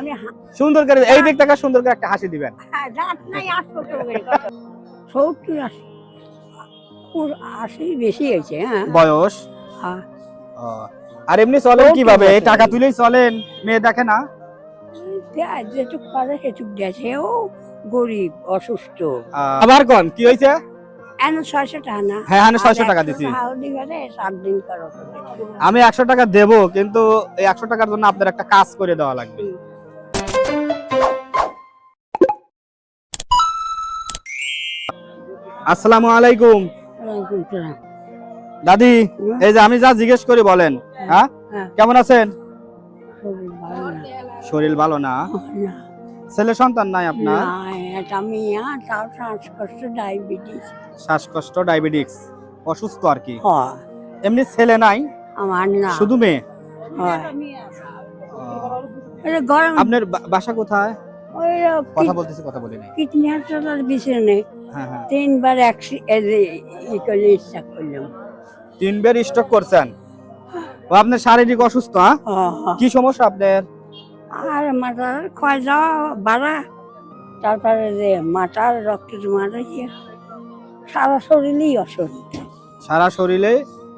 আমি সুন্দর করে এই দিক থেকে সুন্দর করে একটা হাসি দিবেন। হ্যাঁ, নাই আসব তো বের কথা। সত্তর আশি। আশি বেশি হয়েছে হ্যাঁ। বয়স? হ্যাঁ। আর এমনি চলেন কীভাবে? টাকা তুলেই চলেন মেয়ে দেখে না? যেটুক পারে সেটুক দিয়েছে ও গরিব অসুস্থ। আবার কোন? কি হয়েছে? এন ছয়শো টাকা না। হ্যাঁ, এনে 600 আর টাকা 100 দিছি। টাকাও দিবে রে, সাত দিন করো। আমি একশো টাকা দেবো কিন্তু একশো টাকার জন্য আপনার একটা কাজ করে দেওয়া লাগবে। আসসালামু আলাইকুম। দাদি এই যে আমি যা জিজ্ঞেস করি বলেন হ্যাঁ হ্যাঁ। কেমন আছেন? শরীর ভালো না। ছেলে সন্তান নাই আপনার? আমি শ্বাসকষ্ট ডায়াবেটিস। শ্বাসকষ্ট ডায়াবেটিক্স অসুস্থ আর কি? এমনি ছেলে নাই? আমার না। শুধু মেয়ে? হয়। আপনার বাসা কোথায়? কথা বলতেছি কথা বলি নাই। কিডনি হাসপাতাল বিছানে হ্যাঁ হ্যাঁ। তিনবার ই করে করলাম। তিনবার স্ট্রোক করছেন? ও আপনার শারীরিক অসুস্থ হ্যাঁ? কি সমস্যা আপনার? আর মাথার ক্ষয় যাওয়া বাড়া তারপরে যে মাথার রক্ত জমা রয়েছে সারা শরীরেই অশান্তি সারা শরীরে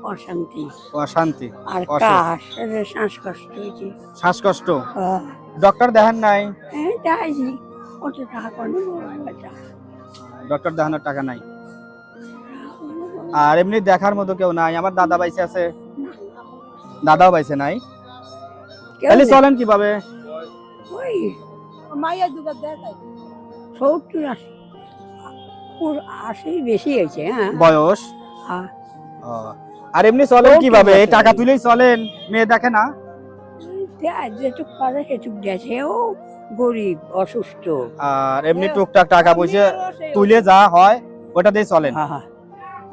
অশান্তি। অশান্তি আর শ্বাসকষ্ট হয়েছে। শ্বাসকষ্ট? হ্যাঁ। ডক্টর দেখেন নাই? এই যাইছি কত টাকা করে? ডক্টর দেখানোর টাকা নাই। আর এমনি দেখার মতো কেউ নাই। আমার দাদা বাইসে আছে। দাদাও বাইসে নাই। তাহলে চলেন কীভাবে? ওই সত্তর আশি। ওর আশি বেশি হয়েছে হ্যাঁ। বয়স? হ্যাঁ। আর এমনি চলেন কীভাবে? টাকা তুলেই চলেন। মেয়ে দেখে না। দেয় যেটুক পারে সেটুক দিয়েছে ও গরিব অসুস্থ। আর এমনি টুকটাক টাকা পয়সা তুলে যা হয় ওটা দিয়ে চলেন। হ্যাঁ, হ্যাঁ।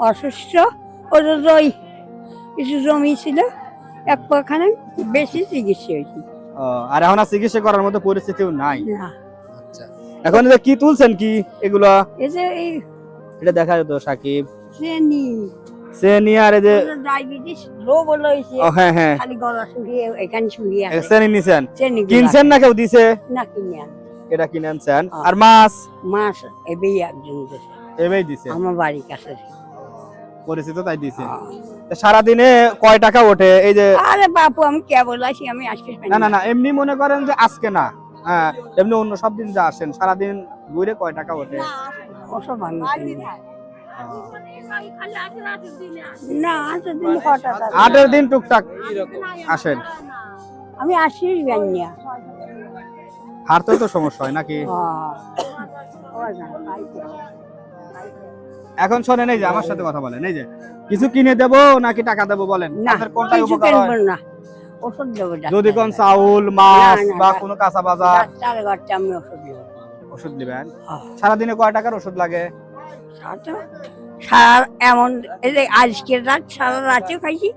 অসুস্থ ওদের ওই কিছু জমি ছিল এক পাখানে বেশি চিকিৎসা হয়েছে। ও, আর এখন চিকিৎসা করার মতো পরিস্থিতিও নাই? না। এখন কি তুলছেন কি এগুলা? এই যে এটা দেখা যেত সাকিব। শ্রেণি সে নিয়ে আর যে ডায়াবেটিস লো বলে হয়েছে ও হ্যাঁ হ্যাঁ। খালি গলা শুকিয়ে এখানে শুকিয়ে আছে। নিছেন? কিনছেন না কেউ দিছে? না কিনে এটা কিনে আনছেন হ্যাঁ। আর মাছ? মাস এবেই একজন দেশে এবেই দিছে? আমার বাড়ির কাছে। পরিচিত তাই দিছে? হ্যাঁ। সারাদিনে কয় টাকা ওঠে? এই যে আরে বাপু আমি কেবল আসি আমি আসতে না না না এমনি মনে করেন যে আজকে না। হ্যাঁ এমনি অন্য সব দিন যা আসেন সারাদিন ঘুরে কয় টাকা ওঠে? ওসব আমি না। না আটের দিন হঠাৎ আটের দিন টুকটাক আসেন। আমি আসি বানিয়া হারতে তো সমস্যা হয় নাকি? এখন শোনেন এই যে আমার সাথে কথা বলেন এই যে কিছু কিনে দেবো নাকি টাকা দেবো বলেন? না আপনার কোনটা উপকার হয়? না ওষুধ দেবো যদি কোন চাউল মাছ বা। কোনো কাঁচা বাজার? ডাক্তারের ঘরটা আমি ওষুধ দেবো। ওষুধ দিবেন? হ্যাঁ। সারাদিনে কয় টাকার ওষুধ লাগে? সারা এমন এই রাত সারা রাতে খাইছি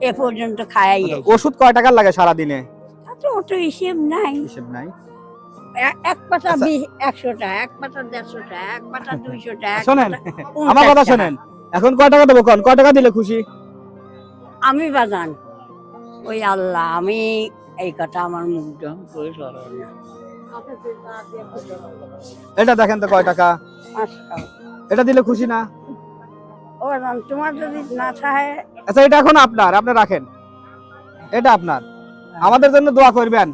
এ পর্যন্ত খাই ওষুধ কয় টাকার লাগে সারাদিনে? তো অত হিসেব নাই। হিসেব নাই? এক পাতা আচ্ছা। বিশ একশো টাকা এক পাতা দেড়শো এক পাতা দুইশো শোনেন আমার কথা শোনেন এখন কয় টাকা দেবো কোন? কয় টাকা দিলে খুশি? আমি বাজান। ওই আল্লাহ আমি এই কথা আমার মুখ দিয়ে করে সরল না। এটা দেখেন তো কয় টাকা? আচ্ছা। এটা দিলে খুশি না? ও তোমার যদি না চাহে আচ্ছা এটা এখন আপনার আপনি রাখেন। এটা আপনার। আমাদের জন্য দোয়া করবেন।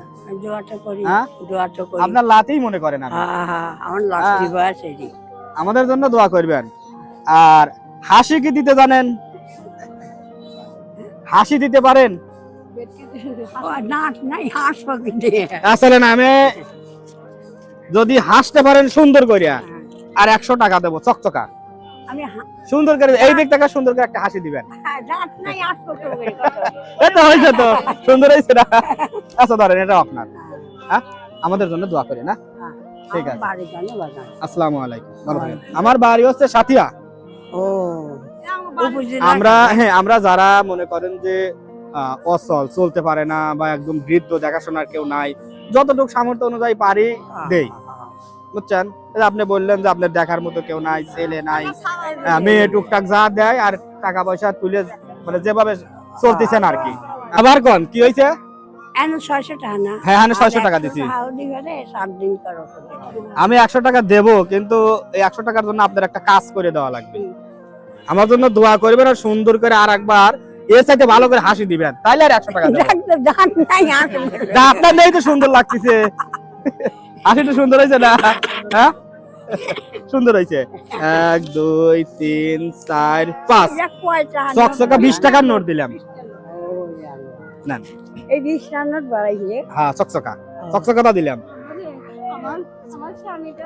দোয়াটা করি হ্যাঁ? দোয়াটা করি। আপনার লাতেই মনে করেন হ্যাঁ হ্যাঁ আমার লাস্টি বয়স এটি। আমাদের জন্য দোয়া করবেন। আর হাসি কি দিতে জানেন? হাসি দিতে পারেন? আসলে না আমি যদি হাসতে পারেন সুন্দর করিয়া। আর একশো টাকা দেবো চকচকা। সুন্দর করে এই দিক থেকে সুন্দর করে একটা হাসি দিবেন। হ্যাঁ, তো হয়েছে তো সুন্দর হয়েছে না? আচ্ছা ধরেন এটা আপনার। হ্যাঁ? আমাদের জন্য দোয়া করি না? হ্যাঁ, ঠিক আমার আছে। আসসালামু আলাইকুম আমার বাড়ি হচ্ছে সাথিয়া। ও আমরা হ্যাঁ আমরা যারা মনে করেন যে অচল চলতে পারে না বা একদম বৃদ্ধ দেখাশোনার কেউ নাই যতটুকু সামর্থ্য অনুযায়ী পারি দেই। বুঝছেন? আপনি বললেন যে আপনার দেখার মতো কেউ নাই ছেলে নাই। হ্যাঁ, মেয়ে টুকটাক যা দেয় আর টাকা পয়সা তুলে মানে যেভাবে চলতেছেন আর কি আবার কোন কি হয়েছে? হ্যাঁ, এনে 600 আর টাকা 100 দিছি। হাউদি করে সাত দিন করো তো। আমি একশো টাকা দেব কিন্তু এই একশো টাকার জন্য আপনার একটা কাজ করে দেওয়া লাগবে। আমার জন্য দোয়া করবেন আর সুন্দর করে আর একবার এর সাথে ভালো করে হাসি দিবেন। তাইলে আর একশো টাকা আপনার নেই তো সুন্দর লাগতেছে। হাসিটা সুন্দর হয়েছে না? হ্যাঁ? সুন্দর হয়েছে। এক দুই তিন চার পাঁচ। চকচকা বিশ টাকার নোট দিলাম। না এই বিশ টাকার বাড়াইছে? হ্যাঁ চকচকা। চকচকাটা দিলাম। আমার আমার স্বামীটা